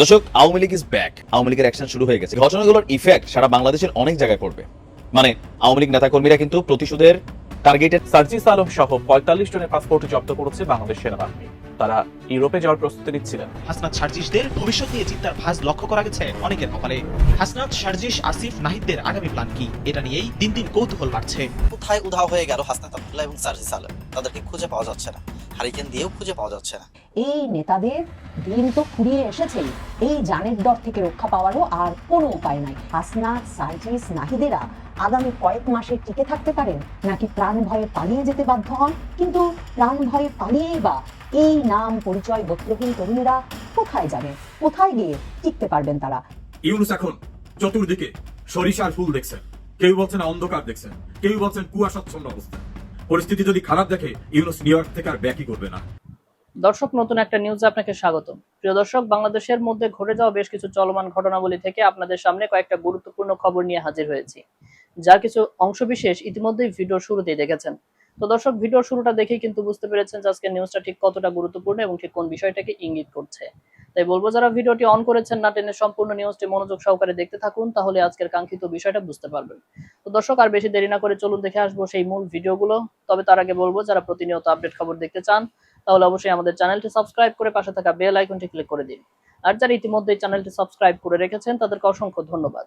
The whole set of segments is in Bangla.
দর্শক, Awami League is back Awami লীগের অ্যাকশন শুরু হয়ে গেছে। ঘটনাগুলোর ইফেক্ট সারা বাংলাদেশের অনেক জায়গায় পড়বে। মানে আওয়ামী লীগ নেতাকর্মীরা কিন্তু প্রতিশোধের টার্গেটেড সার্জিস আলম সহ পঁয়তাল্লিশ জনের পাসপোর্ট জব্দ করেছে বাংলাদেশ সেনাবাহিনী। তারা ইউরোপে যাওয়ার প্রস্তুতি নিচ্ছিলেন। হাসনাত সার্জিসদের ভবিষ্যৎ নিয়ে চিন্তার ভাঁজ লক্ষ্য করা গেছে অনেকের কপালে। হাসনাত সার্জিস আসিফ নাহিদদের আগামী প্ল্যান কি? এটা নিয়েই দিন দিন কৌতূহল বাড়ছে। কোথায় উধাও হয়ে গেল হাসনাত আব্দুল্লাহ এবং সার্জিস আলম? তাদেরকে খুঁজে পাওয়া যাচ্ছে না। হারিকেন দিয়েও খুঁজে পাওয়া যাচ্ছে না। এই নেতাদের দিন তো ফুরিয়ে এসেছেই। এই জানের ডর থেকে রক্ষা পাওয়ারও আর কোনো উপায় নাই। হাসনাত সার্জিস নাহিদেরা আগামী কয়েক মাসে টিকে থাকতে পারেন? নাকি প্রাণ ভয়ে পালিয়ে যেতে বাধ্য হন? কিন্তু প্রাণ ভয়ে পালিয়েই বা এই নাম পরিচয় গোত্রহীন তরুণেরা কোথায় যাবে? কোথায় গিয়ে টিকতে পারবেন তারা? ইউনুস এখন চতুর্দিকে সরিষার ফুল দেখছেন। কেউ বলছেন অন্ধকার দেখছেন। কেউ বলছেন কুয়াশাচ্ছন্ন অবস্থা। পরিস্থিতি যদি খারাপ দেখে ইউনুস নিউ ইয়র্ক থেকে আর ব্যাকই করবে না। দর্শক নতুন একটা নিউজে আপনাকে স্বাগত প্রিয় দর্শক বাংলাদেশের মধ্যে ঘটে যাওয়া বেশ কিছু চলমান ঘটনাবলী থেকে আপনাদের সামনে কয়েকটা গুরুত্বপূর্ণ খবর নিয়ে হাজির হয়েছি। যার কিছু অংশবিশেষ ইতিমধ্যেই ভিডিও শুরুতেই দেখেছেন। তো দর্শক, ভিডিওর শুরুটা দেখেই কিন্তু বুঝতে পেরেছেন যে আজকের নিউজটা ঠিক কতটা গুরুত্বপূর্ণ এবং ঠিক কোন বিষয়টাকে ইঙ্গিত করছে। তাই বলব, যারা ভিডিওটি অন করেছেন না টেনে সম্পূর্ণ নিউজটি মনোযোগ সহকারে দেখতে থাকুন, তাহলে আজকের কাঙ্ক্ষিত বিষয়টা বুঝতে পারবেন। তো দর্শক, আর বেশি দেরি না করে চলুন দেখে আসব সেই মূল ভিডিওগুলো। তবে তার আগে বলব, যারা প্রতিনিয়ত আপডেট খবর দেখতে চান, তাহলে অবশ্যই আমাদের চ্যানেলটি সাবস্ক্রাইব করে পাশে থাকা বেল আইকনটি ক্লিক করে দিন। আর যারা ইতিমধ্যে চ্যানেলটি সাবস্ক্রাইব করে রেখেছেন, তাদেরকে অসংখ্য ধন্যবাদ।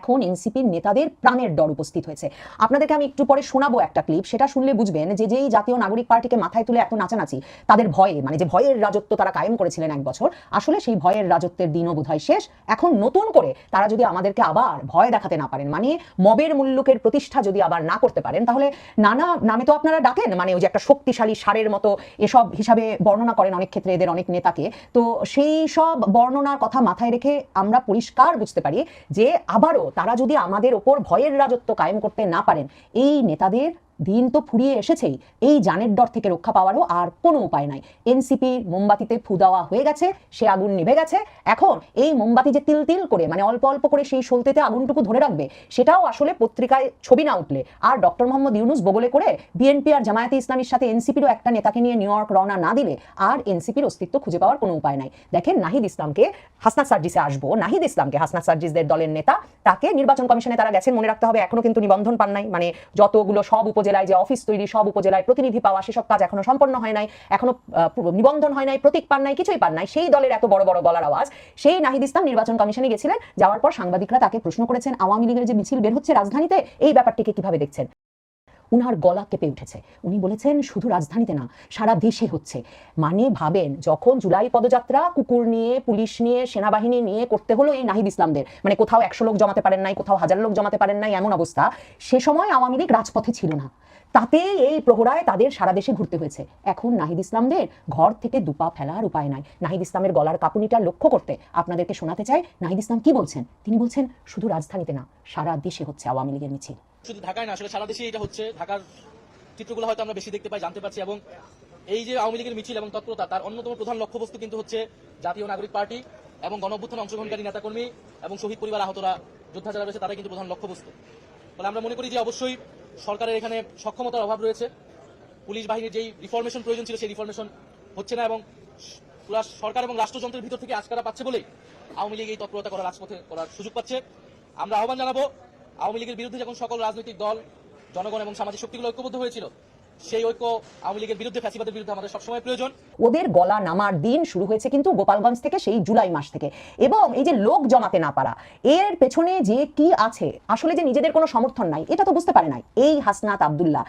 এখন এনসিপির নেতাদের প্রাণের ডর উপস্থিত হয়েছে। আপনাদেরকে আমি একটু পরে শোনাবো একটা ক্লিপ সেটা শুনলে বুঝবেন যে যেই জাতীয় নাগরিক পার্টিকে মাথায় তুলে এত নাচানাচি, তাদের ভয়ে মানে যে ভয়ের রাজত্ব তারা কায়েম করেছিলেন এক বছর, আসলে সেই ভয়ের রাজত্বের দিনও বোধহয় শেষ। এখন নতুন করে তারা যদি আমাদেরকে আবার ভয় দেখাতে না পারেন মানে মবের মূল্যকের প্রতিষ্ঠা যদি আবার না করতে পারেন, তাহলে নানা নামে তো আপনারা ডাকেন মানে ওই যে একটা শক্তিশালী সারের মতো এসব হিসাবে বর্ণনা করেন অনেক ক্ষেত্রে এদের অনেক নেতাকে। তো সেই সব বর্ণনার কথা মাথায় রেখে আমরা পরিষ্কার বুঝতে পারি যে আবারও তারা যদি আমাদের ওপর ভয়ের রাজত্ব কায়েম করতে না পারেন এই নেতাদের দিন তো ফুরিয়ে এসেছেই। এই জানের ডর থেকে রক্ষা পাওয়ারও আর কোনো উপায় নাই। এনসিপির মোমবাতিতে ফু দেওয়া হয়ে গেছে, সে আগুন নিভে গেছে। এখন এই মোমবাতি যে তিল তিল করে মানে অল্প অল্প করে সেই সলতেতে আগুনটুকু ধরে রাখবে, সেটাও আসলে পত্রিকায় ছবি না উঠলে। আর ডক্টর মোহাম্মদ ইউনুস বগলে করে বিএনপি আর জামায়াতে ইসলামীর সাথে এনসিপিরও একটা নেতাকে নিয়ে নিউ ইয়র্ক রওনা না দিলে আর এনসিপির অস্তিত্ব খুঁজে পাওয়ার কোনো উপায় নাই। দেখেন নাহিদ ইসলামকে, হাসনাত সার্জিসে আসব। নাহিদ ইসলামকে, হাসনাত সার্জিসদের দলের নেতা, তাকে নির্বাচন কমিশনে তারা গেছেন মনে রাখতে হবে। এখনও কিন্তু নিবন্ধন পান নাই। মানে যতগুলো সব উপজেলায় যে অফিস তৈরি, সব উপজেলায় প্রতিনিধি পাওয়া, সেসব কাজ এখনও সম্পন্ন হয় নাই, এখনও নিবন্ধন হয় নাই, প্রতীক পান নাই, কিছুই পান নাই। সেই দলের এত বড় বড় গলার আওয়াজ, সেই নাহিদ ইসলাম নির্বাচন কমিশনে গেছিলেন, যাওয়ার পর সাংবাদিকরা তাকে প্রশ্ন করেছেন, আওয়ামী লীগের যে মিছিল বের হচ্ছে রাজধানীতে, এই ব্যাপারটিকে কীভাবে দেখছেন? উনার গলা কেঁপে উঠেছে। উনি বলেছেন, শুধু রাজধানীতে না, সারা দেশে হচ্ছে। মানে ভাবেন, যখন জুলাই পদযাত্রা, কুকুর নিয়ে, পুলিশ নিয়ে, সেনাবাহিনী নিয়ে করতে হলো এই নাহিদ ইসলামদের মানে কোথাও একশো লোক জমাতে পারেন নাই, কোথাও হাজার লোক জমাতে পারেন নাই, এমন অবস্থা, সে সময় আওয়ামী লীগ রাজপথে ছিল না। তাতে এই প্রহরায় তাদের সারা দেশে ঘুরতে হয়েছে। এখন নাহিদ ইসলামদের ঘর থেকে দুপা ফেলার উপায় নাই। নাহিদ ইসলামের গলার কাঁপুনিটা লক্ষ্য করতে আপনাদেরকে শোনাতে চাই। নাহিদ ইসলাম কি বলছেন? তিনি বলছেন, শুধু রাজধানীতে না, সারা দেশে হচ্ছে আওয়ামী লীগের মিছিল। শুধু ঢাকায় না, আসলে সারা দেশে এটা হচ্ছে। ঢাকার চিত্রগুলো হয়তো আমরা বেশি দেখতে পাই, জানতে পারছি। এবং এই যে আওয়ামী লীগের মিছিল এবং তৎপরতা, তার অন্যতম প্রধান লক্ষ্যবস্তু কিন্তু হচ্ছে জাতীয় নাগরিক পার্টি এবং গণঅভ্যুত্থানে অংশগ্রহণকারী নেতাকর্মী এবং শহীদ পরিবার আহতরা, যোদ্ধা যারা রয়েছে, তারাই কিন্তু প্রধান লক্ষ্যবস্তু। ফলে আমরা মনে করি যে অবশ্যই সরকারের এখানে সক্ষমতার অভাব রয়েছে। পুলিশ বাহিনীর যেই রিফরমেশন প্রয়োজন ছিল, সেই রিফরমেশন হচ্ছে না এবং পুরা সরকার এবং রাষ্ট্রযন্ত্রের ভিতর থেকে আজকারা পাচ্ছে বলেই আওয়ামী লীগ এই তৎপরতা করার রাজপথে করার সুযোগ পাচ্ছে। আমরা আহ্বান জানাব আওয়ামী লীগের বিরুদ্ধে যখন সকল রাজনৈতিক দল, জনগণ এবং সামাজিক শক্তিগুলো ঐক্যবদ্ধ হয়েছিল, সেই ঐক্য আওয়ামী লীগের বিরুদ্ধে, ফ্যাসিবাদের বিরুদ্ধে আমাদের সবসময় প্রয়োজন। ওদের গলা নামার দিন শুরু হয়েছে কিন্তু গোপালগঞ্জ থেকে সেই জুলাই মাস থেকে। এবং এই যে লোক জমাতে না পারা, এর পেছনে যে কি আছে, আসলে যে নিজেদের কোনো সমর্থন নাই, এটা তো বুঝতে পারে নাই। এই হাসনাত আব্দুল্লাহ,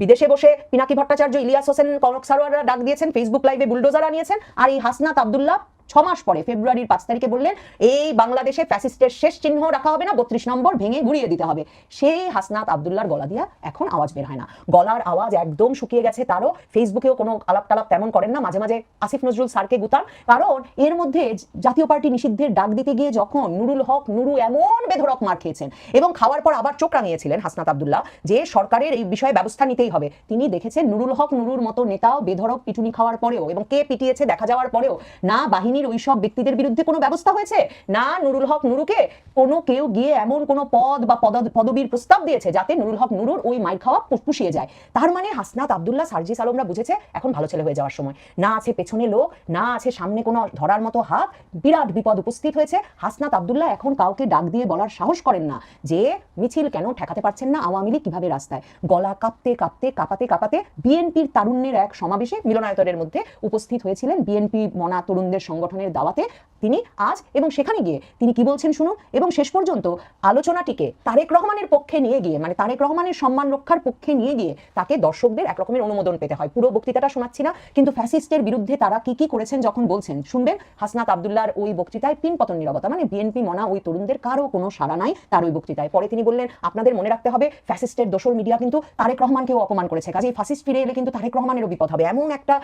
বিদেশে বসে পিনাকি ভট্টাচার্য, ইলিয়াস হোসেন, কনক সারোয়াররা ডাক দিয়েছেন ফেসবুক লাইভে বুলডোজার আনিয়েছেন, আর এই হাসনাত আব্দুল্লাহ ছ মাস পরে, ফেব্রুয়ারির পাঁচ তারিখে বললেন, এই বাংলাদেশে ফ্যাসিস্টের শেষ চিহ্ন রাখা হবে না, বত্রিশ নম্বর ভেঙে গুড়িয়ে দিতে হবে। সেই হাসনাত আব্দুল্লাহর গলা দিয়া এখন আওয়াজ বের হয় না। গলার আওয়াজ একদম শুকিয়ে গেছে তারও। ফেসবুকেও কোনো আলাপ টালাপ তেমন করেন না। মাঝে মাঝে আসিফ নজরুল স্যারকে গুতান। কারণ এর মধ্যে জাতীয় পার্টি নিষিদ্ধের ডাক দিতে গিয়ে যখন নুরুল হক, নুরু এমন বেধরক মার খেয়েছেন এবং খাওয়ার পর আবার চোখ রাঙিয়েছিলেন হাসনাত আবদুল্লাহ যে সরকারের এই বিষয়ে ব্যবস্থা নিতেই হবে। তিনি দেখেছেন নুরুল হক, নুরুর মতো নেতাও বেধরক পিটুনি খাওয়ার পরেও এবং কে পিটিয়েছে দেখা যাওয়ার পরেও, না বাহিনী বাহিনীর ওই সব ব্যক্তিদের বিরুদ্ধে কোনো ব্যবস্থা হয়েছে? না, নুরুল হক নুরুকে কোনো কেউ গিয়ে এমন কোনো পদ বা পদ- পদবীর প্রস্তাব দিয়েছে যাতে নুরুল হক নুরুর ওই মাইর খাওয়া পুষিয়ে যায়। তার মানে হাসনাত আবদুল্লাহ, সার্জিস আলমরা বুঝেছে এখন ভালো ছেলে হয়ে যাওয়ার সময়। না আছে পেছনে লোক, না আছে সামনে কোনো ধরার মতো হাত। বিরাট বিপদ উপস্থিত হয়েছে। হাসনাত আবদুল্লাহ এখন কাউকে ডাক দিয়ে বলার সাহস করেন না যে মিছিল কেন ঠেকাতে পারছেন না আওয়ামী লীগ কীভাবে রাস্তায়। গলা কাঁপতে কাঁপতে, কাঁপাতে কাঁপাতে বিএনপির তারুণ্যের এক সমাবেশে মিলনায়তনের মধ্যে উপস্থিত হয়েছিলেন বিএনপি মনা তরুণদের সংগঠনের দাওয়াতে তিনি আজ এবং সেখানে গিয়ে তিনি কি বলছেন শুনুন? এবং শেষ পর্যন্ত আলোচনাটিকে তারেক রহমানের পক্ষে নিয়ে গিয়ে মানে তারেক রহমানের সম্মান রক্ষার পক্ষে নিয়ে গিয়ে তাকে দর্শকদের একরকমের অনুমোদন পেতে হয়। পুরো বক্তৃতাটা শোনাচ্ছি না, কিন্তু ফ্যাসিস্টের বিরুদ্ধে তারা কি কি করেছেন যখন বলছেন? শুনবেন, হাসনাত আবদুল্লাহর ওই বক্তৃতায় পিন পতন নিরবতা। মানে বিএনপি মনা ওই তরুণদের কারও কোনো সাড়া নাই তার ওই বক্তৃতায়। পরে তিনি বললেন, আপনাদের মনে রাখতে হবে, ফ্যাসিস্টের দোসর মিডিয়া কিন্তু তারেক রহমানকেও অপমান করেছে। কাজেই ফাসিস্ট ফিরে এলে কিন্তু তারেক রহমানেরও বিপদ হবে। এমন একটা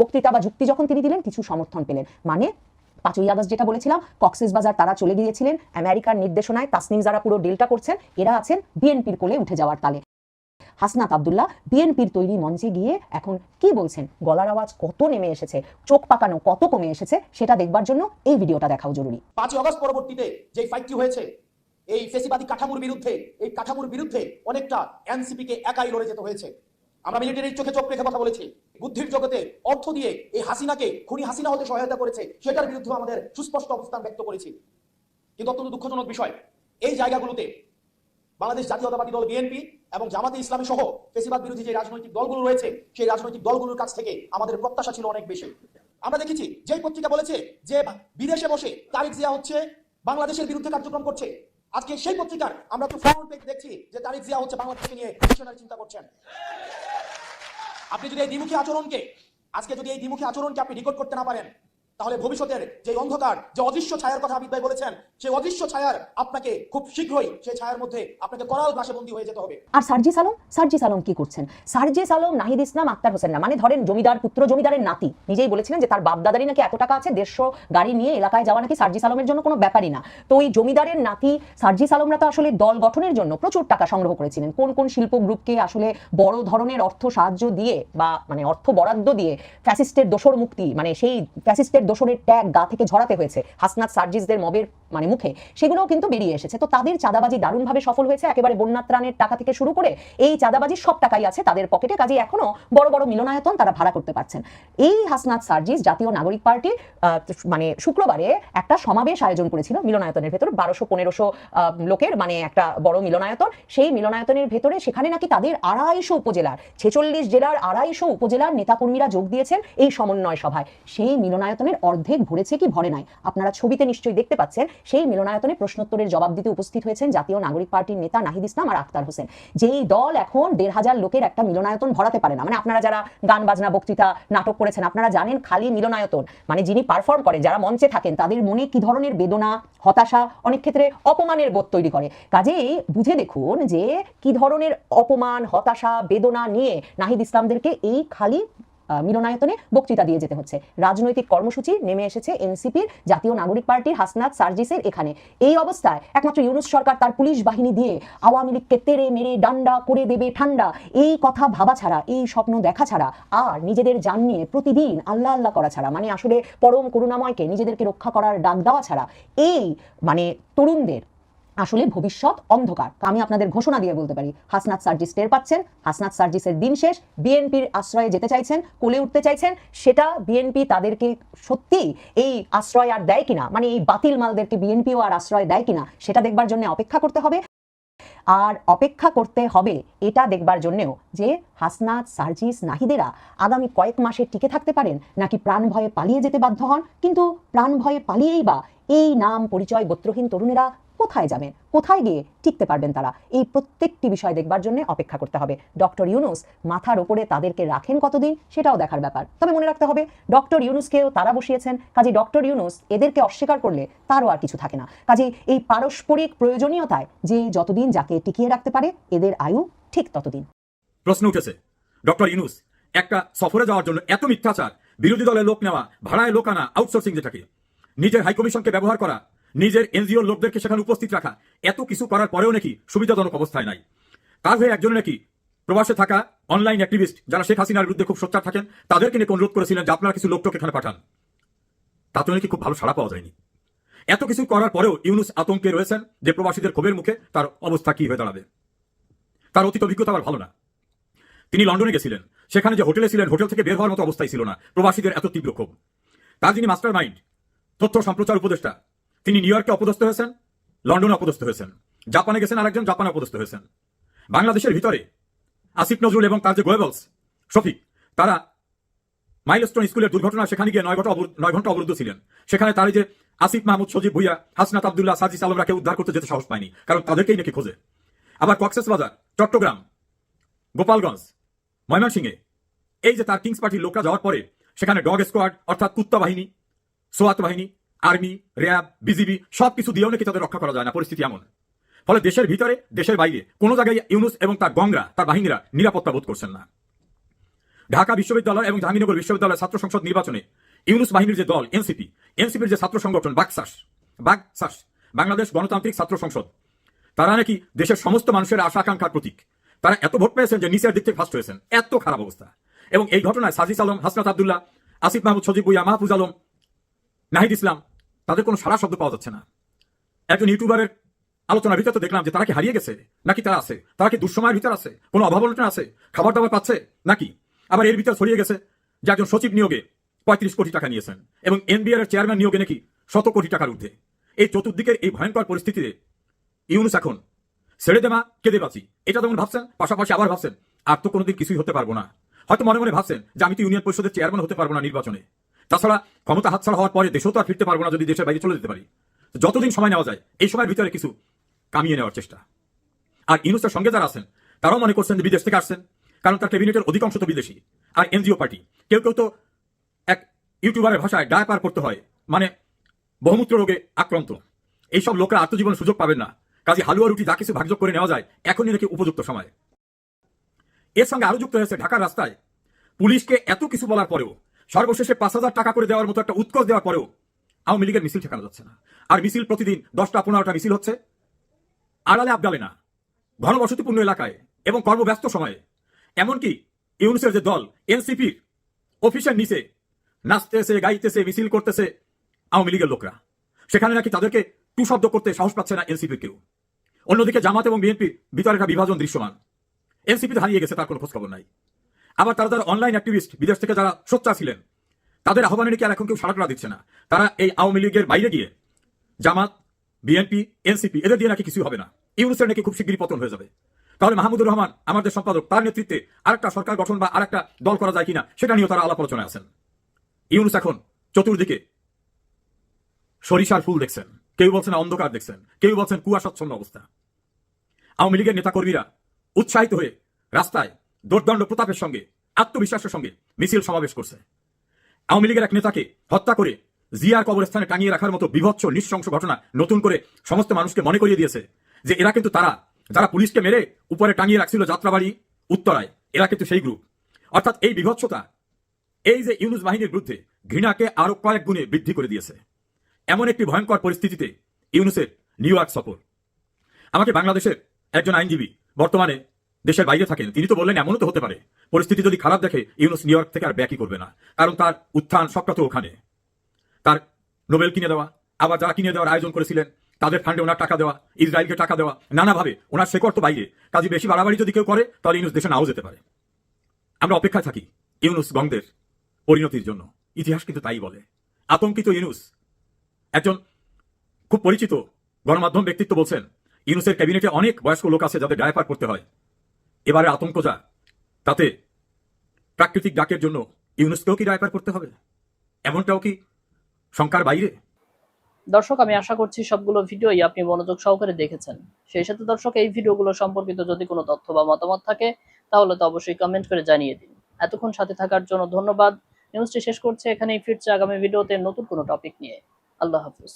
বক্তৃতা বা যুক্তি যখন তিনি দিলেন, কিছু সমর্থন পেলেন। মানে পাঁচই আগস্ট যেটা বলেছিলাম, কক্সেস বাজার তারা চলে গিয়েছিলেন। আমেরিকার নির্দেশনায় তাসনিম যারা পুরো ডিলটা করছেন, এরা আছেন বিএনপির কোলে উঠে যাওয়ার তালে। হাসনাত আবদুল্লাহ, বিএনপির তৈরি মঞ্চে গিয়ে এখন কি বলছেন? গলার আওয়াজ কত নেমে এসেছে? চোখ পাকানো কত কমে এসেছে? সেটা দেখবার জন্য এই ভিডিওটা দেখাও জরুরি। পাঁচই অগস্ট পরবর্তীতে যে ফাইটটি হয়েছে, এই ফেসিবাদী কাঠামোর বিরুদ্ধে, এই কাঠামোর বিরুদ্ধে অনেকটা এনসিপি কে একাই লড়ে যেতে হয়েছে। আমরা মিলিটারির চোখে চোখ রেখে কথা বলেছি। বুদ্ধির জগতে অর্থ দিয়ে এই হাসিনাকে খুনি হাসিনা হতে সহায়তা করেছে, সেটার বিরুদ্ধে আমাদের সুস্পষ্ট অবস্থান ব্যক্ত করেছি। কিন্তু অত্যন্ত দুঃখজনক বিষয়, এই জায়গাগুলোতে বাংলাদেশ জাতীয়তাবাদী দল বিএনপি এবং জামাতে ইসলামী সহ ফেসিবাদ বিরোধী যে রাজনৈতিক দলগুলো রয়েছে, সেই রাজনৈতিক দলগুলোর কাছ থেকে আমাদের প্রত্যাশা ছিল অনেক বেশি। আমরা দেখেছি, যেই পত্রিকা বলেছে যে বিদেশে বসে তারিক জিয়া হচ্ছে, বাংলাদেশের বিরুদ্ধে কার্যক্রম করছে। আজকে সেই পত্রিকার আমরা তো ফ্রন্ট পেজ দেখছি যে তারিক জিয়া হচ্ছে বাংলাদেশকে নিয়ে চিন্তা করছেন। আপনি যদি এই দ্বিমুখী আচরণকে, আজকে যদি এই দ্বিমুখী আচরণকে আপনি রেকর্ড করতে না পারেন তাহলে ভবিষ্যতের যে অন্ধকার, যে অদৃশ্য ছায়ার কথা আবিদ ভাই বলেছেন সেই অদৃশ্য ছায়ার আপনাকে খুব শীঘ্রই সেই ছায়ার মধ্যে আপনাকে করাল গ্লাসে বন্দী হয়ে যেতে হবে। আর সার্জিস আলম সার্জিস আলম কি করছেন? সার্জিস আলম নাহিদ ইসলাম, আক্তার হোসেন না মানে ধরেন জমিদার, পুত্র জমিদারের নাতি, নিজেই বলেছিলেন যে তার বাপদাদারই নাকি এত টাকা আছে, দেড়শো গাড়ি নিয়ে এলাকায় যাওয়া নাকি সার্জিস আলমের জন্য কোনো ব্যাপারই না। তো ওই জমিদারের নাতি সার্জিস আলমরা তো আসলে দল গঠনের জন্য প্রচুর টাকা সংগ্রহ করেছিলেন। কোন কোন শিল্প গ্রুপকে আসলে বড় ধরনের অর্থ সাহায্য দিয়ে বা মানে অর্থ বরাদ্দ দিয়ে ফ্যাসিস্টের দোসর মুক্তি মানে সেই ফ্যাসিস্টের দোসরের ট্যাগ গা থেকে ঝরাতে হয়েছে। হাসনাত সার্জিসদের মবের মানে মুখে, সেগুলোও কিন্তু বেরিয়ে এসেছে। তো তাদের চাঁদাবাজি দারুণভাবে সফল হয়েছে, একেবারে বন্যাত্রাণের টাকা থেকে শুরু করে এই চাঁদাবাজির সব টাকাই আছে তাদের পকেটে। কাজে এখনও বড় বড় মিলনায়তন তারা ভাড়া করতে পারছেন। এই হাসনাত সার্জিস জাতীয় নাগরিক পার্টি মানে শুক্রবারে একটা সমাবেশ আয়োজন করেছিল মিলনায়তনের ভেতর। বারোশো পনেরোশো লোকের মানে একটা বড় মিলনায়তন। সেই মিলনায়তনের ভেতরে সেখানে নাকি তাদের আড়াইশো উপজেলার, ছেচল্লিশ জেলার আড়াইশো উপজেলার নেতাকর্মীরা যোগ দিয়েছেন এই সমন্বয় সভায়। সেই মিলনায়তনের অর্ধেক ভরেছে কি ভরে নাই। আপনারা ছবিতে নিশ্চয়ই দেখতে পাচ্ছেন, সেই মিলনায়তনে প্রশ্নোত্তরের জবাব দিতে উপস্থিত হয়েছেন জাতীয় নাগরিক পার্টির নেতা নাহিদ ইসলাম আর আক্তার হোসেন। যেই দল এখন দেড় হাজার লোকের একটা মিলনায়তন ভরাতে পারে না। মানে আপনারা যারা গান, বাজনা, বক্তৃতা, নাটক করেছেন, আপনারা জানেন খালি মিলনায়তন। মানে যিনি পারফর্ম করে, যারা মঞ্চে থাকেন, তাদের মনে কি ধরনের বেদনা, হতাশা, অনেক ক্ষেত্রে অপমানের বোধ তৈরি করে। কাজেই বুঝে দেখুন যে কি ধরনের অপমান, হতাশা, বেদনা নিয়ে নাহিদ ইসলামদেরকে এই খালি মিলনায়তনে বক্তৃতা দিয়ে যেতে হচ্ছে। রাজনৈতিক কর্মসূচি নেমে এসেছে এনসিপির, জাতীয় নাগরিক পার্টির হাসনাত সার্জিসের এখানে। এই অবস্থায় একমাত্র ইউনুস সরকার তার পুলিশ বাহিনী দিয়ে আওয়ামী লীগকে তেড়ে মেরে, ডান্ডা করে দেবে ঠান্ডা, এই কথা ভাবা ছাড়া, এই স্বপ্ন দেখা ছাড়া আর নিজেদের জান নিয়ে প্রতিদিন আল্লাহ আল্লাহ করা ছাড়া মানে আসলে পরম করুণাময়কে নিজেদেরকে রক্ষা করার ডাক দেওয়া ছাড়া, এই মানে তরুণদের আসলে ভবিষ্যৎ অন্ধকার। আমি আপনাদের ঘোষণা দিয়ে বলতে পারি। হাসনাত সার্জিস টের পাচ্ছেন? হাসনাত সার্জিসের দিন শেষ। বিএনপির আশ্রয়ে যেতে চাইছেন? কোলে উঠতে চাইছেন? সেটা বিএনপি তাদেরকে সত্যি এই আশ্রয় আর দেয় কিনা? মানে এই বাতিল মালদেরকে বিএনপিও আর আশ্রয় দেয় কিনা? সেটা দেখবার জন্য অপেক্ষা করতে হবে। আর অপেক্ষা করতে হবে এটা দেখবার জন্যেও যে হাসনাত সার্জিস নাহিদেরা আগামী কয়েক মাসে টিকে থাকতে পারেন, নাকি প্রাণ ভয়ে পালিয়ে যেতে বাধ্য হন? কিন্তু প্রাণ ভয়ে পালিয়েই বা এই নাম পরিচয় গোত্রহীন তরুণেরা কোথায় যাবেন? কোথায় গিয়ে টিকতে পারবেন তারা? এই প্রত্যেকটি বিষয় দেখবার জন্য অপেক্ষা করতে হবে। ডক্টর ইউনুস মাথার ওপরে তাদেরকে রাখেন কতদিন? সেটাও দেখার ব্যাপার। তবে মনে রাখতে হবে, ডক্টর ইউনুসকেও তারা বসিয়েছেন। কাজে ডক্টর ইউনুস এদেরকে অস্বীকার করলে তারও আর কিছু থাকে না। কাজে এই পারস্পরিক প্রয়োজনীয়তায় যে যতদিন যাকে টিকিয়ে রাখতে পারে, এদের আয়ু ঠিক ততদিন। প্রশ্ন উঠেছে, ডক্টর ইউনুস, একটা সফরে যাওয়ার জন্য এত মিথ্যাচার, বিরোধী দলের লোক নেওয়া, ভাড়ায় লোক আনা আউটসোর্সিং যেটাকে, নিজের হাইকমিশনকে ব্যবহার করা নিজের এনজিওর লোকদেরকে সেখানে উপস্থিত রাখা। এত কিছু করার পরেও নাকি সুবিধাজনক অবস্থায় নাই। তার হয়ে একজন নাকি প্রবাসে থাকা অনলাইন অ্যাক্টিভিস্ট যারা শেখ হাসিনার বিরুদ্ধে খুব সোচ্চার থাকেন, তাদেরকে নিয়ে অনুরোধ করেছিলেন যে আপনারা কিছু লোকটোকে এখানে পাঠান। তাতে নাকি খুব ভালো সাড়া পাওয়া যায়নি। এত কিছু করার পরেও ইউনুস আতঙ্কে রয়েছেন যে প্রবাসীদের ক্ষোভের মুখে তার অবস্থা কি হয়ে দাঁড়াবে। তার অতীত অভিজ্ঞতা আবার ভালো না। তিনি লন্ডনে গেছিলেন। সেখানে যে হোটেলে ছিলেন, হোটেল থেকে বের হওয়ার মতো অবস্থায় ছিল না। প্রবাসীদের এত তীব্র ক্ষোভ। তার যিনি মাস্টার মাইন্ড তথ্য সম্প্রচার উপদেষ্টা তিনি নিউ ইয়র্কে অপদস্থ হয়েছেন, লন্ডনে অপদস্থ হয়েছেন, জাপানে গেছেন আরেকজন জাপানে অপদস্থ হয়েছেন। বাংলাদেশের ভিতরে আসিফ নজরুল এবং তার যে গোয়েবলস, শফিক, তারা মাইলস্টোন স্কুলের দুর্ঘটনা, সেখানে গিয়ে নয় অবরোধ- নয় ঘণ্টা অবরুদ্ধ ছিলেন। সেখানে তার যে আসিফ মাহমুদ, সজীব ভুইয়া, হাসনাত আবদুল্লাহ সাজিস আলমরাকে উদ্ধার করতে যেতে সাহস পায়নি, কারণ তাদেরকেই নাকি খোঁজে। আবার কক্সেস বাজার, চট্টগ্রাম, গোপালগঞ্জ, ময়মনসিংহে, এই যে তার কিংস পার্টির লোকরা যাওয়ার পরে, সেখানে ডগ স্কোয়াড, অর্থাৎ কুত্তা বাহিনী, সোয়াত বাহিনী আর্মি, র্যাব, বিজিবি, সবকিছু দিয়েও নাকি তাদের রক্ষা করা যায় না, পরিস্থিতি এমন। ফলে দেশের ভিতরে, দেশের বাইরে, কোনো জায়গায় ইউনুস এবং তার গংরা তার বাহিনীরা নিরাপত্তা বোধ করছেন না। ঢাকা বিশ্ববিদ্যালয় এবং জাহাঙ্গীরনগর বিশ্ববিদ্যালয় ছাত্র সংসদ নির্বাচনে ইউনুস বাহিনীর যে দল, এনসিপি, এনসিপির যে ছাত্র সংগঠন বাকসাস বাকসাস বাংলাদেশ গণতান্ত্রিক ছাত্র সংসদ, তারা নাকি দেশের সমস্ত মানুষের আশা আকাঙ্ক্ষার প্রতীক। তারা এত ভোট পেয়েছেন যে নিচের দিক থেকে ফার্স্ট হয়েছেন। এত খারাপ অবস্থা। এবং এই ঘটনায় সাজিস আলম, হাসনাত আবদুল্লাহ, আসিফ মাহমুদ, সজিব ভুইয়া, মাহফুজ আলম, নাহিদ ইসলাম তাদের কোনো সারা শব্দ পাওয়া যাচ্ছে না। একজন ইউটিউবারের আলোচনার ভিতরে তো দেখলাম যে তারা কি হারিয়ে গেছে? নাকি তারা আছে? তারা কি দুঃসময়ের ভিতর আছে? কোনো অভাব অনটন আছে? খাবার দাবার পাচ্ছে? নাকি? আবার এর ভিতর ছড়িয়ে গেছে যে একজন সচিব নিয়োগে পঁয়ত্রিশ কোটি টাকা নিয়েছেন এবং এনবিআর চেয়ারম্যান নিয়োগে নাকি শত কোটি টাকার ঊর্ধ্বে। এই চতুর্দিকের এই ভয়ঙ্কর পরিস্থিতিতে ইউনুস এখন ছেড়ে দেমা কেঁদে বাঁচি। এটা যেমন ভাবছেন? পাশাপাশি আবার ভাবছেন, আর তো কোনোদিন কিছুই হতে পারব না। হয়তো মনে মনে ভাবছেন যে আমি তো ইউনিয়ন পরিষদের চেয়ারম্যান হতে পারব না নির্বাচনে। তাছাড়া ক্ষমতা হাতছাড়া হওয়ার পরে দেশেও তো আর ফিরতে পারব না, যদি দেশের বাইরে চলে যেতে পারি। যতদিন সময় নেওয়া যায়, এই সময়ের ভিতরে কিছু কামিয়ে নেওয়ার চেষ্টা। আর ইউনুসের সঙ্গে যারা আছেন, তারাও মনে করছেন যে বিদেশ থেকে আসছেন, কারণ তার ক্যাবিনেটের অধিকাংশ তো বিদেশি। আর এনজিও পার্টি, কেউ কেউ তো এক ইউটিউবারের ভাষায় ডায়াপার করতে হয় মানে বহুমূত্র রোগে আক্রান্ত। এইসব লোকরা আত্মজীবন সুযোগ পাবেন না। কাজে হালুয়া রুটি যা কিছু ভাগযোগ করে নেওয়া যায়, এখনই নাকি উপযুক্ত সময়। এর সঙ্গে আরও যুক্ত হয়েছে ঢাকার রাস্তায়। পুলিশকে এত কিছু বলার পরেও সর্বশেষে পাঁচ হাজার টাকা করে দেওয়ার মতো একটা উৎকোচ দেওয়ার পরেও আওয়ামী লীগের মিছিল ঠেকানো যাচ্ছে না। আর মিছিল প্রতিদিন দশটা, পনেরোটা মিছিল হচ্ছে। আড়ালে আবডালে না। ঘনবসতিপূর্ণ এলাকায় এবং কর্মব্যস্ত সময়ে। এমনকি ইউনুসের যে দল, এনসিপির অফিসের নিচে নাচতেছে, গাইতেছে, মিছিল করতেছে আওয়ামী লীগের লোকরা। সেখানে নাকি তাদেরকে টু শব্দ করতে সাহস পাচ্ছে না এনসিপির কেউ। অন্যদিকে জামাত এবং বিএনপির ভিতরে একটা বিভাজন দৃশ্যমান। এনসিপিতে হারিয়ে গেছে, তার কোনো খোঁজখবর নাই। আবার তারা যারা অনলাইন অ্যাক্টিভিস্ট বিদেশ থেকে যারা সোচ্চা ছিলেন, তাদের আহ্বানে নাকি আর এখন কেউ সাড়া দিচ্ছে না? তারা এই আওয়ামী লীগের বাইরে গিয়ে জামাত, বিএনপি, এনসিপি, এদের দিয়ে নাকি কিছু হবে না। ইউনুসের নাকি খুব শীঘ্রই পতন হয়ে যাবে। তাহলে মাহমুদুর রহমান, আমাদের সম্পাদক, তার নেতৃত্বে আরেকটা সরকার গঠন বা আরেকটা দল করা যায় কিনা, সেটা নিয়েও তারা আলাপ আলোচনায় আছেন। ইউনুস এখন চতুর্দিকে সরিষার ফুল দেখছেন। কেউ বলছেন অন্ধকার দেখছেন। কেউ বলছেন কুয়াশাচ্ছন্ন অবস্থা। আওয়ামী লীগের নেতাকর্মীরা উৎসাহিত হয়ে রাস্তায় দোর্দণ্ড প্রতাপের সঙ্গে, আত্মবিশ্বাসের সঙ্গে মিছিল সমাবেশ করছে। আওয়ামী লীগের এক নেতাকে হত্যা করে জিয়ার কবরস্থানে টাঙিয়ে রাখার মতো বিভৎস, নৃশংস ঘটনা নতুন করে সমস্ত মানুষকে মনে করিয়ে দিয়েছে যে এরা কিন্তু তারা, যারা পুলিশকে মেরে উপরে টাঙিয়ে রাখছিল যাত্রাবাড়ি উত্তরায়, এরা কিন্তু সেই গ্রুপ অর্থাৎ এই বিভৎসতা, এই যে ইউনুস বাহিনীর বিরুদ্ধে ঘৃণাকে আরও কয়েক গুণে বৃদ্ধি করে দিয়েছে। এমন একটি ভয়ঙ্কর পরিস্থিতিতে ইউনুসের নিউ ইয়র্ক সফর। আমাকে বাংলাদেশের একজন আইনজীবী বর্তমানে দেশের বাইরে থাকেন, তিনি তো বললেন এমনও তো হতে পারে। পরিস্থিতি যদি খারাপ দেখে, ইউনুস নিউ ইয়র্ক থেকে আর ব্যাকই করবে না। কারণ তার উত্থান সবটা তো ওখানে। তার নোবেল কিনে দেওয়া, আবার যারা কিনে দেওয়ার আয়োজন করেছিলেন, তাদের ফান্ডে ওনার টাকা দেওয়া, ইসরায়েলকে টাকা দেওয়া, নানাভাবে। ওনার শেকড় তো বাইরে। কাজে বেশি বাড়াবাড়ি যদি কেউ করে, তাহলে ইউনুস দেশে নাও যেতে পারে। আমরা অপেক্ষায় থাকি, ইউনুস গঙ্গদের পরিণতির জন্য। ইতিহাস কিন্তু তাই বলে। আতঙ্কিত ইউনুস। একজন খুব পরিচিত গণমাধ্যম ব্যক্তিত্ব বলছেন, ইউনুসের ক্যাবিনেটে অনেক বয়স্ক লোক আছে যাদের ডায়াপার করতে হয়। এবারে আতঙ্ক যা, তাতে প্রাকৃতিক ডাকের জন্য ইউনুসকেও কি ডায়াপার করতে হবে? এমনটাও কি শঙ্কার বাইরে? দর্শক, আমি আশা করছি সবগুলো ভিডিওই আপনি মনোযোগ সহকারে দেখেছেন। সেই সাথে দর্শক, এই ভিডিওগুলো সম্পর্কিত যদি কোনো তথ্য বা মতামত থাকে, তাহলে তো অবশ্যই কমেন্ট করে জানিয়ে দিন। এতক্ষণ সাথে থাকার জন্য ধন্যবাদ। নিউজটি শেষ করছে, এখানেই ফিরছে আগামী ভিডিওতে নতুন কোনো টপিক নিয়ে। আল্লাহ হাফিজ।